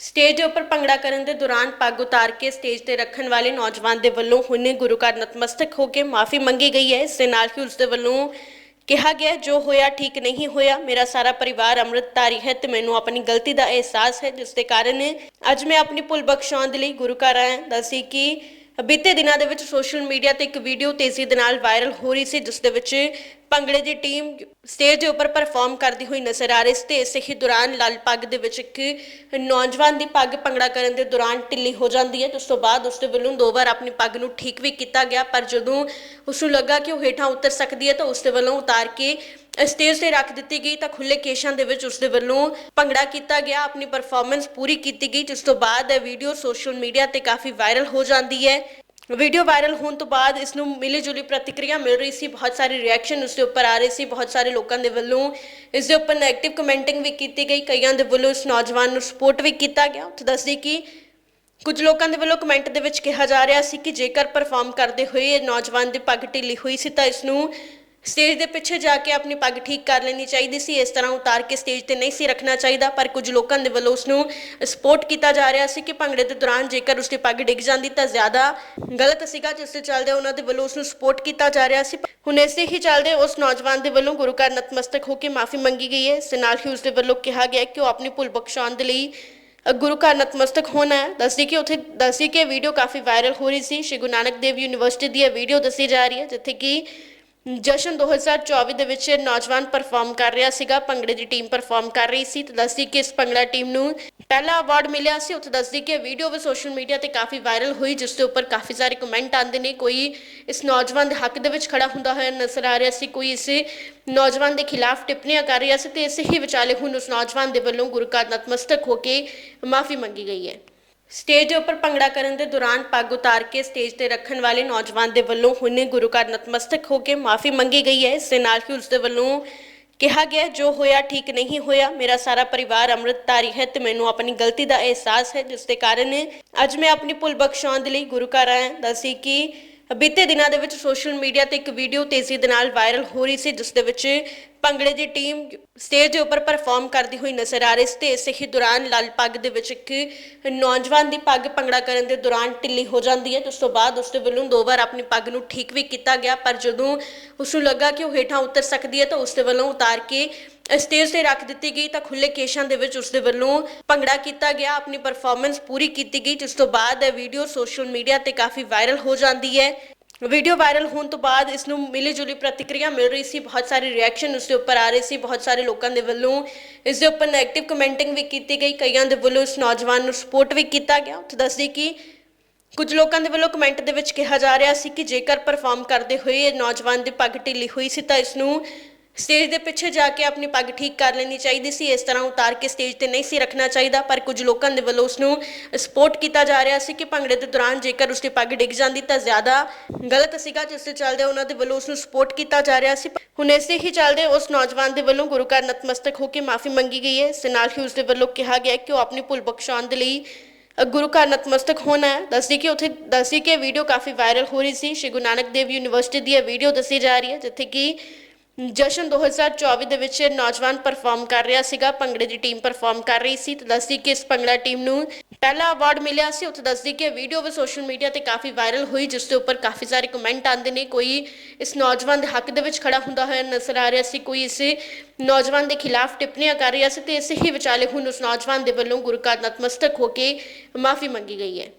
Stage ਉੱਪਰ ਭੰਗੜਾ ਕਰਨ ਦੇ ਦੌਰਾਨ ਪੱਗ ਉਤਾਰ ਕੇ ਸਟੇਜ ਤੇ ਰੱਖਣ ਵਾਲੇ ਨੌਜਵਾਨ ਦੇ ਵੱਲੋਂ ਹੁਣੇ ਗੁਰੂ ਘਰ ਨਤਮਸਤਕ ਹੋ ਕੇ ਮਾਫੀ ਮੰਗੀ ਗਈ ਹੈ। ਇਸ ਦੇ ਨਾਲ ਹੀ ਉਸ ਦੇ ਵੱਲੋਂ ਕਿਹਾ ਗਿਆ ਜੋ ਹੋਇਆ ਠੀਕ ਨਹੀਂ ਹੋਇਆ, ਮੇਰਾ ਸਾਰਾ ਪਰਿਵਾਰ ਅੰਮ੍ਰਿਤਧਾਰੀ ਹੈ ਤੇ ਮੈਨੂੰ ਆਪਣੀ ਗਲਤੀ ਦਾ ਅਹਿਸਾਸ ਹੈ, ਜਿਸ ਦੇ ਕਾਰਨ ਅੱਜ ਮੈਂ ਆਪਣੀ ਭੁੱਲ ਬਖਸ਼ਾਉਣ ਦੇ ਲਈ ਗੁਰੂ ਘਰ ਆਇਆ। ਦੱਸੀ ਕਿ ਬੀਤੇ ਦਿਨਾਂ ਦੇ ਵਿੱਚ ਸੋਸ਼ਲ ਮੀਡੀਆ ਤੇ ਇੱਕ ਵੀਡੀਓ ਤੇਜ਼ੀ ਦੇ ਨਾਲ ਵਾਇਰਲ ਹੋ ਰਹੀ ਸੀ, ਜਿਸ ਦੇ ਵਿੱਚ ਭੰਗੜੇ ਦੀ ਟੀਮ ਸਟੇਜ ਦੇ ਉੱਪਰ ਪਰਫਾਰਮ ਕਰਦੀ ਹੋਈ ਨਜ਼ਰ ਆ ਰਹੀ ਸੀ ਤੇ ਇਸੇ ਹੀ ਦੌਰਾਨ ਲਾਲ ਪੱਗ ਦੇ ਵਿੱਚ ਇੱਕ ਨੌਜਵਾਨ ਦੀ ਪੱਗ ਭੰਗੜਾ ਕਰਨ ਦੇ ਦੌਰਾਨ ਢਿੱਲੀ ਹੋ ਜਾਂਦੀ ਹੈ। ਤੇ ਉਸ ਤੋਂ ਬਾਅਦ ਉਸ ਦੇ ਵੱਲੋਂ ਦੋ ਵਾਰ ਆਪਣੀ ਪੱਗ ਨੂੰ ਠੀਕ ਵੀ ਕੀਤਾ ਗਿਆ, ਪਰ ਜਦੋਂ ਉਸ ਨੂੰ ਲੱਗਾ ਕਿ ਉਹ ਹੇਠਾਂ ਉਤਰ ਸਕਦੀ ਹੈ ਤਾਂ ਉਸ ਦੇ ਵੱਲੋਂ ਉਤਾਰ ਕੇ ਸਟੇਜ ਤੇ ਰੱਖ ਦਿੱਤੀ ਗਈ ਤਾਂ ਖੁੱਲੇ ਕੇਸ਼ਾਂ ਦੇ ਵਿੱਚ ਉਸ ਦੇ ਵੱਲੋਂ ਭੰਗੜਾ ਕੀਤਾ ਗਿਆ, ਆਪਣੀ ਪਰਫਾਰਮੈਂਸ ਪੂਰੀ ਕੀਤੀ ਗਈ, ਜਿਸ ਤੋਂ ਬਾਅਦ ਇਹ ਵੀਡੀਓ ਸੋਸ਼ਲ ਮੀਡੀਆ ਤੇ ਕਾਫੀ ਵਾਇਰਲ ਹੋ ਜਾਂਦੀ ਹੈ। ਵੀਡੀਓ ਵਾਇਰਲ ਹੋਣ ਤੋਂ ਬਾਅਦ ਇਸ ਨੂੰ ਮਿਲੀ ਜੁਲੀ ਪ੍ਰਤੀਕਿਰਿਆ ਮਿਲ ਰਹੀ ਸੀ, ਬਹੁਤ ਸਾਰੇ ਰਿਐਕਸ਼ਨ ਉਸ ਦੇ ਉੱਪਰ ਆ ਰਹੇ ਸੀ, ਬਹੁਤ ਸਾਰੇ ਲੋਕਾਂ ਦੇ ਵੱਲੋਂ ਇਸ ਦੇ ਉੱਪਰ ਨੈਗੇਟਿਵ ਕਮੈਂਟਿੰਗ ਵੀ ਕੀਤੀ ਗਈ, ਕਈਆਂ ਦੇ ਵੱਲੋਂ ਇਸ ਨੌਜਵਾਨ ਨੂੰ ਸਪੋਰਟ ਵੀ ਕੀਤਾ ਗਿਆ। ਉੱਥੇ ਦੱਸਦੀ ਕਿ ਕੁਝ ਲੋਕਾਂ ਦੇ ਵੱਲੋਂ ਕਮੈਂਟ ਦੇ ਵਿੱਚ ਕਿਹਾ ਜਾ ਰਿਹਾ ਸੀ ਕਿ ਜੇਕਰ ਪਰਫਾਰਮ ਕਰਦੇ ਹੋਏ ਇਹ ਨੌਜਵਾਨ ਦੀ ਪੱਗ ਢਿੱਲੀ ਹੋਈ ਸੀ ਤਾਂ ਇਸ ਨੂੰ ਸਟੇਜ ਦੇ ਪਿੱਛੇ ਜਾ ਕੇ ਆਪਣੀ ਪੱਗ ਠੀਕ ਕਰ ਲੈਣੀ ਚਾਹੀਦੀ ਸੀ, ਇਸ ਤਰ੍ਹਾਂ ਉਤਾਰ ਕੇ ਸਟੇਜ ਤੇ ਨਹੀਂ ਸੀ ਰੱਖਣਾ ਚਾਹੀਦਾ, ਪਰ ਕੁਝ ਲੋਕਾਂ ਦੇ ਵੱਲੋਂ ਉਸ ਨੂੰ ਸਪੋਰਟ ਕੀਤਾ ਜਾ ਰਿਹਾ ਸੀ ਕਿ ਭੰਗੜੇ ਦੇ ਦੌਰਾਨ ਜੇਕਰ ਉਸਦੀ ਪੱਗ ਡਿੱਗ ਜਾਂਦੀ ਤਾਂ ਜ਼ਿਆਦਾ ਗਲਤ ਸੀਗਾ, ਜਿਸ ਦੇ ਚੱਲਦੇ ਉਹਨਾਂ ਦੇ ਵੱਲੋਂ ਉਸ ਨੂੰ ਸਪੋਰਟ ਕੀਤਾ ਜਾ ਰਿਹਾ ਸੀ। ਹੁਣ ਇਸੇ ਹੀ ਚੱਲਦੇ ਉਸ ਨੌਜਵਾਨ ਦੇ ਵੱਲੋਂ ਗੁਰੂ ਘਰ ਨਤਮਸਤਕ ਹੋ ਕੇ ਮਾਫੀ ਮੰਗੀ ਗਈ ਹੈ। ਇਸ ਦੇ ਨਾਲ ਹੀ ਉਸ ਦੇ ਵੱਲੋਂ ਕਿਹਾ ਗਿਆ ਕਿ ਉਹ ਆਪਣੀ ਭੁੱਲ ਬਖਸ਼ਾਉਣ ਦੇ ਲਈ ਗੁਰੂ ਘਰ ਨਤਮਸਤਕ ਹੋਣਾ ਹੈ। ਦੱਸਦੀ ਕਿ ਉੱਥੇ, ਦੱਸਦੀ ਕਿ ਵੀਡੀਓ ਕਾਫੀ ਵਾਇਰਲ ਹੋ ਰਹੀ ਸੀ। ਸ਼੍ਰੀ ਗੁਰੂ ਨਾਨਕ ਦੇਵ ਯੂਨੀਵਰਸਿਟੀ ਦੀ ਇਹ ਵੀਡੀਓ ਦੱਸੀ ਜਾ ਰਹੀ ਹੈ, ਜਿੱਥੇ ਕਿ ਜਸ਼ਨ 2024 ਦੇ ਵਿੱਚ ਇਹ ਨੌਜਵਾਨ ਪਰਫਾਰਮ ਕਰ ਰਿਹਾ ਸੀਗਾ, ਭੰਗੜੇ ਦੀ ਟੀਮ ਪਰਫਾਰਮ ਕਰ ਰਹੀ ਸੀ ਤੇ ਦੱਸਦੀ ਕਿ ਇਸ ਭੰਗੜਾ ਟੀਮ ਨੂੰ ਪਹਿਲਾ ਅਵਾਰਡ ਮਿਲਿਆ ਸੀ। ਉੱਥੇ ਦੱਸਦੀ ਕਿ ਇਹ ਵੀਡੀਓ ਵੀ ਸੋਸ਼ਲ ਮੀਡੀਆ ਤੇ ਕਾਫੀ ਵਾਇਰਲ ਹੋਈ, ਜਿਸ ਦੇ ਉੱਪਰ ਕਾਫੀ ਸਾਰੇ ਕਮੈਂਟ ਆਉਂਦੇ ਨੇ। ਕੋਈ ਇਸ ਨੌਜਵਾਨ ਦੇ ਹੱਕ ਦੇ ਵਿੱਚ ਖੜਾ ਹੁੰਦਾ ਹੋਇਆ ਨਜ਼ਰ ਆ ਰਿਹਾ ਸੀ, ਕੋਈ ਇਸ ਨੌਜਵਾਨ ਦੇ ਖਿਲਾਫ ਟਿੱਪਣੀਆਂ ਕਰ ਰਿਹਾ ਸੀ ਤੇ ਇਸੇ ਹੀ ਵਿਚਾਲੇ ਹੁਣ ਉਸ ਨੌਜਵਾਨ ਦੇ ਵੱਲੋਂ ਗੁਰੂ ਘਰ ਨਤਮਸਤਕ ਹੋ ਕੇ ਮਾਫੀ ਮੰਗੀ ਗਈ ਹੈ। ਸਟੇਜ ਦੇ ਉੱਪਰ ਭੰਗੜਾ ਕਰਨ ਦੇ ਦੌਰਾਨ ਪੱਗ ਉਤਾਰ ਕੇ ਸਟੇਜ ਤੇ ਰੱਖਣ ਵਾਲੇ ਨੌਜਵਾਨ ਦੇ ਵੱਲੋਂ ਹੁਣੇ ਗੁਰੂ ਘਰ ਨਤਮਸਤਕ ਹੋ ਕੇ ਮਾਫੀ ਮੰਗੀ ਗਈ ਹੈ। ਇਸ ਦੇ ਨਾਲ ਹੀ ਉਸ ਦੇ ਵੱਲੋਂ ਕਿਹਾ ਗਿਆ ਜੋ ਹੋਇਆ ਠੀਕ ਨਹੀਂ ਹੋਇਆ, ਮੇਰਾ ਸਾਰਾ ਪਰਿਵਾਰ ਅੰਮ੍ਰਿਤਧਾਰੀ ਹੈ ਤੇ ਮੈਨੂੰ ਆਪਣੀ ਗਲਤੀ ਦਾ ਅਹਿਸਾਸ ਹੈ, ਜਿਸ ਦੇ ਕਾਰਨ ਅੱਜ ਮੈਂ ਆਪਣੀ ਭੁੱਲ ਬਖਸ਼ਾਉਣ ਦੇ ਲਈ ਗੁਰੂ ਘਰ ਆਇਆ। ਦੱਸੀ ਕਿ ਬੀਤੇ ਦਿਨਾਂ ਦੇ ਵਿੱਚ ਸੋਸ਼ਲ ਮੀਡੀਆ ਤੇ ਇੱਕ ਵੀਡੀਓ ਤੇਜ਼ੀ ਦੇ ਨਾਲ ਵਾਇਰਲ ਹੋ ਰਹੀ ਸੀ, ਜਿਸ ਦੇ ਵਿੱਚ ਭੰਗੜੇ ਦੀ ਟੀਮ ਸਟੇਜ ਦੇ ਉੱਪਰ ਪਰਫਾਰਮ ਕਰਦੀ ਹੋਈ ਨਜ਼ਰ ਆ ਰਹੀ ਸੀ ਤੇ ਇਸੇ ਹੀ ਦੌਰਾਨ ਲਾਲ ਪੱਗ ਦੇ ਵਿੱਚ ਇੱਕ ਨੌਜਵਾਨ ਦੀ ਪੱਗ ਭੰਗੜਾ ਕਰਨ ਦੇ ਦੌਰਾਨ ਢਿੱਲੀ ਹੋ ਜਾਂਦੀ ਹੈ। ਤੇ ਉਸ ਤੋਂ ਬਾਅਦ ਉਸ ਦੇ ਵੱਲੋਂ ਦੋ ਵਾਰ ਆਪਣੀ ਪੱਗ ਨੂੰ ਠੀਕ ਵੀ ਕੀਤਾ ਗਿਆ, ਪਰ ਜਦੋਂ ਉਸ ਨੂੰ ਲੱਗਾ ਕਿ ਉਹ ਹੇਠਾਂ ਉਤਰ ਸਕਦੀ ਹੈ, ਤਾਂ ਉਸ ਦੇ ਵੱਲੋਂ ਉਤਾਰ ਕੇ ਸਟੇਜ ਤੇ ਰੱਖ ਦਿੱਤੀ ਗਈ ਤਾਂ ਖੁੱਲੇ ਕੇਸ਼ਾਂ ਦੇ ਵਿੱਚ ਉਸ ਦੇ ਵੱਲੋਂ ਭੰਗੜਾ ਕੀਤਾ ਗਿਆ, ਆਪਣੀ ਪਰਫਾਰਮੈਂਸ ਪੂਰੀ ਕੀਤੀ ਗਈ, ਜਿਸ ਤੋਂ ਬਾਅਦ ਇਹ ਵੀਡੀਓ ਸੋਸ਼ਲ ਮੀਡੀਆ ਤੇ ਕਾਫੀ ਵਾਇਰਲ ਹੋ ਜਾਂਦੀ ਹੈ। ਵੀਡੀਓ ਵਾਇਰਲ ਹੋਣ ਤੋਂ ਬਾਅਦ ਇਸ ਨੂੰ ਮਿਲੀ ਜੁਲੀ ਪ੍ਰਤੀਕਿਰਿਆ ਮਿਲ ਰਹੀ ਸੀ, ਬਹੁਤ ਸਾਰੇ ਰਿਐਕਸ਼ਨ ਉਸ ਦੇ ਉੱਪਰ ਆ ਰਹੇ ਸੀ, ਬਹੁਤ ਸਾਰੇ ਲੋਕਾਂ ਦੇ ਵੱਲੋਂ ਇਸ ਦੇ ਉੱਪਰ ਨੈਗੇਟਿਵ ਕਮੈਂਟਿੰਗ ਵੀ ਕੀਤੀ ਗਈ, ਕਈਆਂ ਦੇ ਵੱਲੋਂ ਇਸ ਨੌਜਵਾਨ ਨੂੰ ਸਪੋਰਟ ਵੀ ਕੀਤਾ ਗਿਆ। ਉੱਥੇ ਦੱਸਦੀ ਕਿ ਕੁਝ ਲੋਕਾਂ ਦੇ ਵੱਲੋਂ ਕਮੈਂਟ ਦੇ ਵਿੱਚ ਕਿਹਾ ਜਾ ਰਿਹਾ ਸੀ ਕਿ ਜੇਕਰ ਪਰਫਾਰਮ ਕਰਦੇ ਹੋਏ ਇਹ ਨੌਜਵਾਨ ਦੀ ਪੱਗ ਢਿੱਲੀ ਹੋਈ ਸੀ ਤਾਂ ਇਸ ਨੂੰ ਸਟੇਜ ਦੇ ਪਿੱਛੇ ਜਾ ਕੇ ਆਪਣੀ ਪੱਗ ਠੀਕ ਕਰ ਲੈਣੀ ਚਾਹੀਦੀ ਸੀ, ਇਸ ਤਰ੍ਹਾਂ ਉਤਾਰ ਕੇ ਸਟੇਜ ਤੇ ਨਹੀਂ ਸੀ ਰੱਖਣਾ ਚਾਹੀਦਾ, ਪਰ ਕੁਝ ਲੋਕਾਂ ਦੇ ਵੱਲੋਂ ਉਸ ਨੂੰ ਸਪੋਰਟ ਕੀਤਾ ਜਾ ਰਿਹਾ ਸੀ ਕਿ ਭੰਗੜੇ ਦੇ ਦੌਰਾਨ ਜੇਕਰ ਉਸਦੀ ਪੱਗ ਡਿੱਗ ਜਾਂਦੀ ਤਾਂ ਜ਼ਿਆਦਾ ਗਲਤ ਸੀਗਾ, ਜਿਸ ਦੇ ਚੱਲਦੇ ਉਹਨਾਂ ਦੇ ਵੱਲੋਂ ਉਸ ਨੂੰ ਸਪੋਰਟ ਕੀਤਾ ਜਾ ਰਿਹਾ ਸੀ। ਹੁਣ ਇਸੇ ਹੀ ਚੱਲਦੇ ਉਸ ਨੌਜਵਾਨ ਦੇ ਵੱਲੋਂ ਗੁਰੂ ਘਰ ਨਤਮਸਤਕ ਹੋ ਕੇ ਮਾਫੀ ਮੰਗੀ ਗਈ ਹੈ। ਇਸ ਦੇ ਨਾਲ ਹੀ ਉਸ ਦੇ ਵੱਲੋਂ ਕਿਹਾ ਗਿਆ ਕਿ ਉਹ ਆਪਣੀ ਭੁੱਲ ਬਖਸ਼ਾਉਣ ਦੇ ਲਈ ਗੁਰੂ ਘਰ ਨਤਮਸਤਕ ਹੋਣਾ ਹੈ। ਦੱਸਦੀ ਕਿ ਉੱਥੇ, ਦੱਸਦੀ ਕਿ ਵੀਡੀਓ ਕਾਫੀ ਵਾਇਰਲ ਹੋ ਰਹੀ ਸੀ। ਸ਼੍ਰੀ ਗੁਰੂ ਨਾਨਕ ਦੇਵ ਯੂਨੀਵਰਸਿਟੀ ਦੀ ਇਹ ਵੀਡੀਓ ਦੱਸੀ ਜਾ ਰਹੀ ਹੈ, ਜਿੱਥੇ ਕਿ ਜਸ਼ਨ 2024 ਦੇ ਵਿੱਚ ਇਹ ਨੌਜਵਾਨ ਪਰਫਾਰਮ ਕਰ ਰਿਹਾ ਸੀਗਾ, ਭੰਗੜੇ ਦੀ ਟੀਮ ਪਰਫਾਰਮ ਕਰ ਰਹੀ ਸੀ ਤੇ ਦੱਸਦੀ ਕਿ ਇਸ ਭੰਗੜਾ ਟੀਮ ਨੂੰ ਪਹਿਲਾ ਅਵਾਰਡ ਮਿਲਿਆ ਸੀ। ਉੱਥੇ ਦੱਸਦੀ ਕਿ ਇਹ ਵੀਡੀਓ ਵੀ ਸੋਸ਼ਲ ਮੀਡੀਆ ਤੇ ਕਾਫੀ ਵਾਇਰਲ ਹੋਈ, ਜਿਸ ਦੇ ਉੱਪਰ ਕਾਫੀ ਸਾਰੇ ਕਮੈਂਟ ਆਉਂਦੇ ਨੇ। ਕੋਈ ਇਸ ਨੌਜਵਾਨ ਦੇ ਹੱਕ ਦੇ ਵਿੱਚ ਖੜਾ ਹੁੰਦਾ ਹੋਇਆ ਨਜ਼ਰ ਆ ਰਿਹਾ ਸੀ, ਕੋਈ ਇਸ ਨੌਜਵਾਨ ਦੇ ਖਿਲਾਫ ਟਿੱਪਣੀਆਂ ਕਰ ਰਿਹਾ ਸੀ ਤੇ ਇਸੇ ਹੀ ਵਿਚਾਲੇ ਹੁਣ ਉਸ ਨੌਜਵਾਨ ਦੇ ਵੱਲੋਂ ਗੁਰੂ ਘਰ ਨਤਮਸਤਕ ਹੋ ਕੇ ਮਾਫੀ ਮੰਗੀ ਗਈ ਹੈ।